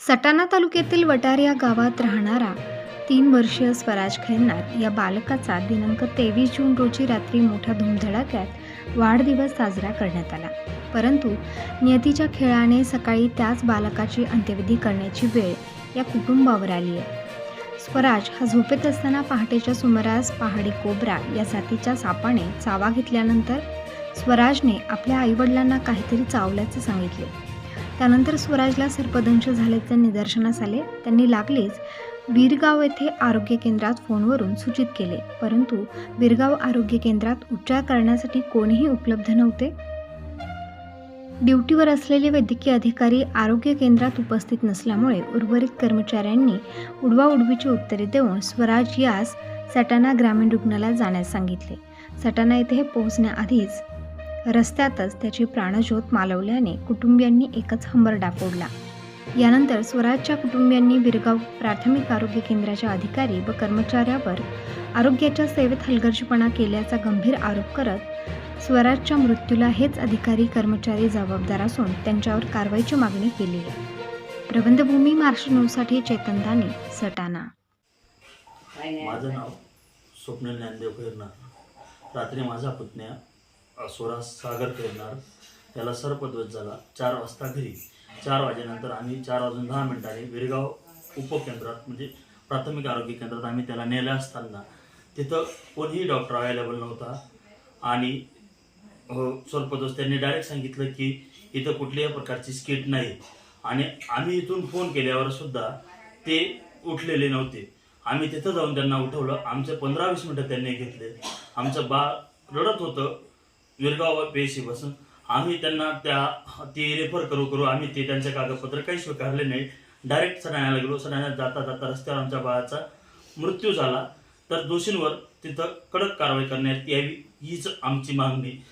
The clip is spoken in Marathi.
सटाणा तालुक्यातील वटार या गावात राहणारा तीन वर्षीय स्वराज खैरनार या बालकाचा दिनांक तेवीस जून रोजी रात्री मोठ्या धुमधडाक्यात वाढदिवस साजरा करण्यात आला. परंतु नियतीच्या खेळाने सकाळी त्याच बालकाची अंत्यविधी करण्याची वेळ या कुटुंबावर आली आहे. स्वराज हा झोपेत असताना पहाटेच्या सुमारास पहाडी कोबरा या जातीच्या सापाने चावा घेतल्यानंतर स्वराजने आपल्या आईवडिलांना काहीतरी चावल्याचे सांगितले. त्यानंतर स्वराजला सर्पदंश झाल्याचे निदर्शनास आले. त्यांनी लागलीच बिरगाव येथे आरोग्य केंद्रात फोनवरून सूचित केले. परंतु बिरगाव आरोग्य केंद्रात उपचार करण्यासाठी कोणीही उपलब्ध नव्हते. ड्युटीवर असलेले वैद्यकीय अधिकारी आरोग्य केंद्रात उपस्थित नसल्यामुळे उर्वरित कर्मचाऱ्यांनी उडवाउडवीची उत्तरे देऊन स्वराज यास सटाणा ग्रामीण रुग्णालयात जाण्यास सांगितले. सटाणा येथे पोहोचण्याआधीच रस्त्यातच त्याची प्राणज्योत मालवल्याने कुटुंबियांनी एकच हंबरडा फोडला. यानंतर स्वराजच्या कुटुंबियांनी बिरगाव प्राथमिक आरोग्य केंद्राच्या अधिकारी व कर्मचाऱ्यावर आरोग्याच्या सेवेत हलगर्जीपणा केल्याचा गंभीर आरोप करत स्वराजच्या मृत्यूला हेच अधिकारी कर्मचारी जबाबदार असून त्यांच्यावर कारवाईची मागणी केली आहे. प्रबंधभूमी महाराष्ट्र न्यूजसाठी चेतन दाने सटाणा. माझं नाव स्वप्न ज्ञानदेव रात्री माझा पुतण्या अ, स्वराज सागर करणार त्याला सर्पध्वज झाला चार वाजता घरी. चार वाजेनंतर आम्ही चार वाजून दहा मिनिटांनी विरगाव उपकेंद्रात म्हणजे प्राथमिक आरोग्य केंद्रात आम्ही त्याला नेल्या असताना तिथं कोणीही डॉक्टर अवेलेबल नव्हता. आणि हो, सर्पध्वज त्यांनी डायरेक्ट सांगितलं की इथं कुठल्याही प्रकारची स्किट नाही. आणि आम्ही इथून फोन केल्यावर सुद्धा ते उठलेले नव्हते. आम्ही तिथं जाऊन त्यांना उठवलं. आमचे पंधरा वीस मिनटं त्यांनी घेतले. आमचं बाळ रडत होतं. विरगाव पेशी बसून आम्ही त्यांना त्या ती रेफर करू करू. आम्ही ते त्यांचे कागदपत्र काही स्वीकारले नाही. डायरेक्ट सडाण्याला गेलो. सडाण्यात जाता जाता रस्त्यावर आमच्या बाळाचा मृत्यू झाला. तर दोषींवर तिथं कडक कारवाई करण्यात यावी हीच आमची मागणी.